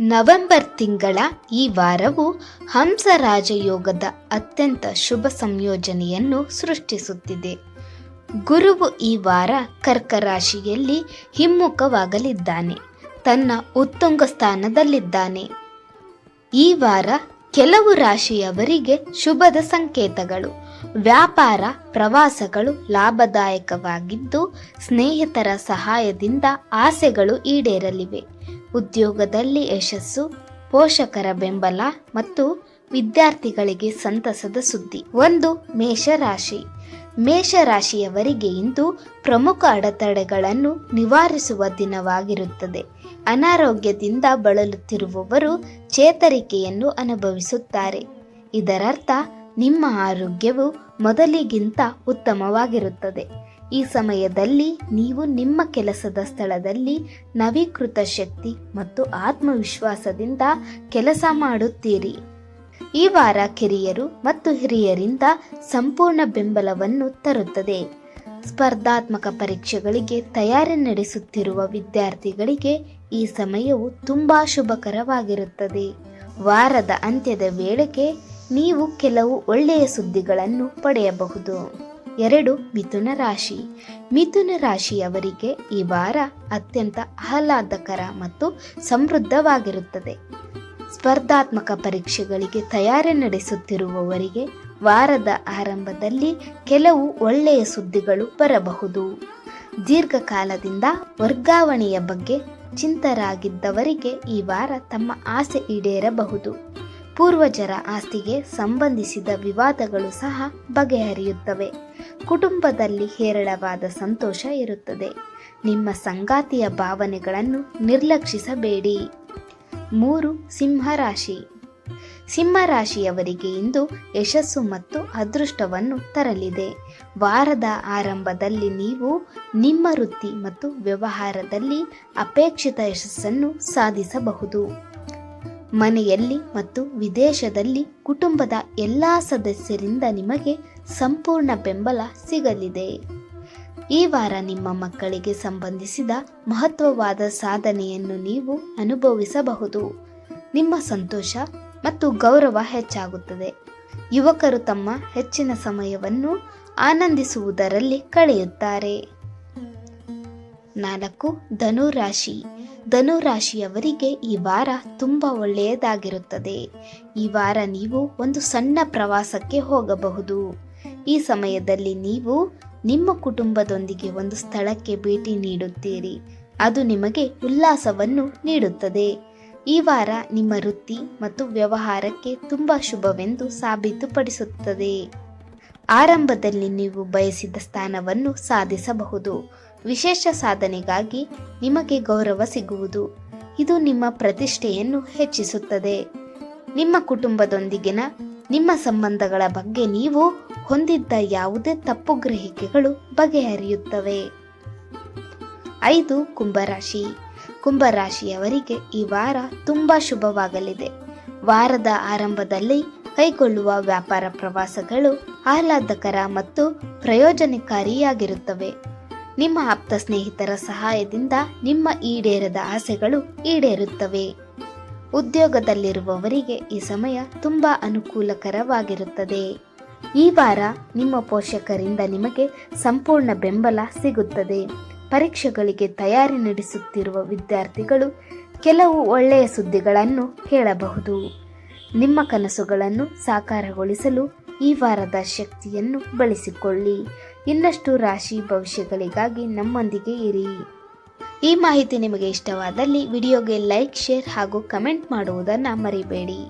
November ತಿಂಗಳ ಈ ವಾರವು ಹಂಸರಾಜಯೋಗದ ಅತ್ಯಂತ ಶುಭ ಸಂಯೋಜನೆಯನ್ನು ಸೃಷ್ಟಿಸುತ್ತಿದೆ. ಗುರುವು ಈ ವಾರ ಕರ್ಕ ರಾಶಿಯಲ್ಲಿ ಹಿಮ್ಮುಖವಾಗಲಿದ್ದಾನೆ. ತನ್ನ ಉತ್ತುಂಗ ಸ್ಥಾನದಲ್ಲಿದ್ದಾನೆ. ಈ ವಾರ ಕೆಲವು ರಾಶಿಯವರಿಗೆ ಶುಭದ ಸಂಕೇತಗಳು. ವ್ಯಾಪಾರ ಪ್ರವಾಸಗಳು ಲಾಭದಾಯಕವಾಗಿದ್ದು ಸ್ನೇಹಿತರ ಸಹಾಯದಿಂದ ಆಸೆಗಳು ಈಡೇರಲಿವೆ. ಉದ್ಯೋಗದಲ್ಲಿ ಯಶಸ್ಸು, ಪೋಷಕರ ಬೆಂಬಲ ಮತ್ತು ವಿದ್ಯಾರ್ಥಿಗಳಿಗೆ ಸಂತಸದ ಸುದ್ದಿ. ಒಂದು ಮೇಷರಾಶಿ. ಮೇಷರಾಶಿಯವರಿಗೆ ಇಂದು ಪ್ರಮುಖ ಅಡೆತಡೆಗಳನ್ನು ನಿವಾರಿಸುವ ದಿನವಾಗಿರುತ್ತದೆ. ಅನಾರೋಗ್ಯದಿಂದ ಬಳಲುತ್ತಿರುವವರು ಚೇತರಿಕೆಯನ್ನು ಅನುಭವಿಸುತ್ತಾರೆ. ಇದರರ್ಥ ನಿಮ್ಮ ಆರೋಗ್ಯವು ಮೊದಲಿಗಿಂತ ಉತ್ತಮವಾಗಿರುತ್ತದೆ. ಈ ಸಮಯದಲ್ಲಿ ನೀವು ನಿಮ್ಮ ಕೆಲಸದ ಸ್ಥಳದಲ್ಲಿ ನವೀಕೃತ ಶಕ್ತಿ ಮತ್ತು ಆತ್ಮವಿಶ್ವಾಸದಿಂದ ಕೆಲಸ ಮಾಡುತ್ತೀರಿ. ಈ ವಾರ ಕಿರಿಯರು ಮತ್ತು ಹಿರಿಯರಿಂದ ಸಂಪೂರ್ಣ ಬೆಂಬಲವನ್ನು ತರುತ್ತದೆ. ಸ್ಪರ್ಧಾತ್ಮಕ ಪರೀಕ್ಷೆಗಳಿಗೆ ತಯಾರಿ ನಡೆಸುತ್ತಿರುವ ವಿದ್ಯಾರ್ಥಿಗಳಿಗೆ ಈ ಸಮಯವು ತುಂಬಾ ಶುಭಕರವಾಗಿರುತ್ತದೆ. ವಾರದ ಅಂತ್ಯದ ವೇಳೆಗೆ ನೀವು ಕೆಲವು ಒಳ್ಳೆಯ ಸುದ್ದಿಗಳನ್ನು ಪಡೆಯಬಹುದು. ಎರಡು, ಮಿಥುನ ರಾಶಿ. ಮಿಥುನ ರಾಶಿಯವರಿಗೆ ಈ ವಾರ ಅತ್ಯಂತ ಆಹ್ಲಾದಕರ ಮತ್ತು ಸಮೃದ್ಧವಾಗಿರುತ್ತದೆ. ಸ್ಪರ್ಧಾತ್ಮಕ ಪರೀಕ್ಷೆಗಳಿಗೆ ತಯಾರಿ ನಡೆಸುತ್ತಿರುವವರಿಗೆ ವಾರದ ಆರಂಭದಲ್ಲಿ ಕೆಲವು ಒಳ್ಳೆಯ ಸುದ್ದಿಗಳು ಬರಬಹುದು. ದೀರ್ಘಕಾಲದಿಂದ ವರ್ಗಾವಣೆಯ ಬಗ್ಗೆ ಚಿಂತರಾಗಿದ್ದವರಿಗೆ ಈ ವಾರ ತಮ್ಮ ಆಸೆ ಈಡೇರಬಹುದು. ಪೂರ್ವಜರ ಆಸ್ತಿಗೆ ಸಂಬಂಧಿಸಿದ ವಿವಾದಗಳು ಸಹ ಬಗೆಹರಿಯುತ್ತವೆ. ಕುಟುಂಬದಲ್ಲಿ ಹೇರಳವಾದ ಸಂತೋಷ ಇರುತ್ತದೆ. ನಿಮ್ಮ ಸಂಗಾತಿಯ ಭಾವನೆಗಳನ್ನು ನಿರ್ಲಕ್ಷಿಸಬೇಡಿ. ಮೂರು, ಸಿಂಹರಾಶಿ. ಸಿಂಹರಾಶಿಯವರಿಗೆ ಇಂದು ಯಶಸ್ಸು ಮತ್ತು ಅದೃಷ್ಟವನ್ನು ತರಲಿದೆ. ವಾರದ ಆರಂಭದಲ್ಲಿ ನೀವು ನಿಮ್ಮ ವೃತ್ತಿ ಮತ್ತು ವ್ಯವಹಾರದಲ್ಲಿ ಅಪೇಕ್ಷಿತ ಯಶಸ್ಸನ್ನು ಸಾಧಿಸಬಹುದು. ಮನೆಯಲ್ಲಿ ಮತ್ತು ವಿದೇಶದಲ್ಲಿ ಕುಟುಂಬದ ಎಲ್ಲ ಸದಸ್ಯರಿಂದ ನಿಮಗೆ ಸಂಪೂರ್ಣ ಬೆಂಬಲ ಸಿಗಲಿದೆ. ಈ ವಾರ ನಿಮ್ಮ ಮಕ್ಕಳಿಗೆ ಸಂಬಂಧಿಸಿದ ಮಹತ್ವವಾದ ಸಾಧನೆಯನ್ನು ನೀವು ಅನುಭವಿಸಬಹುದು. ನಿಮ್ಮ ಸಂತೋಷ ಮತ್ತು ಗೌರವ ಹೆಚ್ಚಾಗುತ್ತದೆ. ಯುವಕರು ತಮ್ಮ ಹೆಚ್ಚಿನ ಸಮಯವನ್ನು ಆನಂದಿಸುವುದರಲ್ಲಿ ಕಳೆಯುತ್ತಾರೆ. ನಾಲ್ಕು, ಧನುರಾಶಿ. ಧನುರಾಶಿಯವರಿಗೆ ಈ ವಾರ ತುಂಬ ಒಳ್ಳೆಯದಾಗಿರುತ್ತದೆ. ಈ ವಾರ ನೀವು ಒಂದು ಸಣ್ಣ ಪ್ರವಾಸಕ್ಕೆ ಹೋಗಬಹುದು. ಈ ಸಮಯದಲ್ಲಿ ನೀವು ನಿಮ್ಮ ಕುಟುಂಬದೊಂದಿಗೆ ಒಂದು ಸ್ಥಳಕ್ಕೆ ಭೇಟಿ ನೀಡುತ್ತೀರಿ. ಅದು ನಿಮಗೆ ಉಲ್ಲಾಸವನ್ನು ನೀಡುತ್ತದೆ. ಈ ವಾರ ನಿಮ್ಮ ವೃತ್ತಿ ಮತ್ತು ವ್ಯವಹಾರಕ್ಕೆ ತುಂಬ ಶುಭವೆಂದು ಸಾಬೀತುಪಡಿಸುತ್ತದೆ. ಆರಂಭದಲ್ಲಿ ನೀವು ಬಯಸಿದ ಸ್ಥಾನವನ್ನು ಸಾಧಿಸಬಹುದು. ವಿಶೇಷ ಸಾಧನೆಗಾಗಿ ನಿಮಗೆ ಗೌರವ ಸಿಗುವುದು. ಇದು ನಿಮ್ಮ ಪ್ರತಿಷ್ಠೆಯನ್ನು ಹೆಚ್ಚಿಸುತ್ತದೆ. ನಿಮ್ಮ ಕುಟುಂಬದೊಂದಿಗಿನ ನಿಮ್ಮ ಸಂಬಂಧಗಳ ಬಗ್ಗೆ ನೀವು ಹೊಂದಿದ್ದ ಯಾವುದೇ ತಪ್ಪು ಗ್ರಹಿಕೆಗಳು ಬಗೆಹರಿಯುತ್ತವೆ. ಐದು ಕುಂಭರಾಶಿ. ಕುಂಭರಾಶಿಯವರಿಗೆ ಈ ವಾರ ತುಂಬ ಶುಭವಾಗಲಿದೆ. ವಾರದ ಆರಂಭದಲ್ಲಿ ಕೈಗೊಳ್ಳುವ ವ್ಯಾಪಾರ ಪ್ರವಾಸಗಳು ಆಹ್ಲಾದಕರ ಮತ್ತು ಪ್ರಯೋಜನಕಾರಿಯಾಗಿರುತ್ತವೆ. ನಿಮ್ಮ ಆಪ್ತ ಸ್ನೇಹಿತರ ಸಹಾಯದಿಂದ ನಿಮ್ಮ ಈಡೇರದ ಆಸೆಗಳು ಈಡೇರುತ್ತವೆ. ಉದ್ಯೋಗದಲ್ಲಿರುವವರಿಗೆ ಈ ಸಮಯ ತುಂಬ ಅನುಕೂಲಕರವಾಗಿರುತ್ತದೆ. ಈ ವಾರ ನಿಮ್ಮ ಪೋಷಕರಿಂದ ನಿಮಗೆ ಸಂಪೂರ್ಣ ಬೆಂಬಲ ಸಿಗುತ್ತದೆ. ಪರೀಕ್ಷೆಗಳಿಗೆ ತಯಾರಿ ನಡೆಸುತ್ತಿರುವ ವಿದ್ಯಾರ್ಥಿಗಳು ಕೆಲವು ಒಳ್ಳೆಯ ಸುದ್ದಿಗಳನ್ನು ಕೇಳಬಹುದು ನಿಮ್ಮ ಕನಸುಗಳನ್ನು ಸಾಕಾರಗೊಳಿಸಲು ಈ ವಾರದ ಶಕ್ತಿಯನ್ನು ಬಳಸಿಕೊಳ್ಳಿ. ಇನ್ನಷ್ಟು ರಾಶಿ ಭವಿಷ್ಯಗಳಿಗಾಗಿ ನಮ್ಮೊಂದಿಗೆ ಇರಿ. ಈ ಮಾಹಿತಿ ನಿಮಗೆ ಇಷ್ಟವಾದಲ್ಲಿ ವಿಡಿಯೋಗೆ ಲೈಕ್, ಶೇರ್ ಹಾಗೂ ಕಮೆಂಟ್ ಮಾಡುವುದನ್ನು ಮರಿಬೇಡಿ.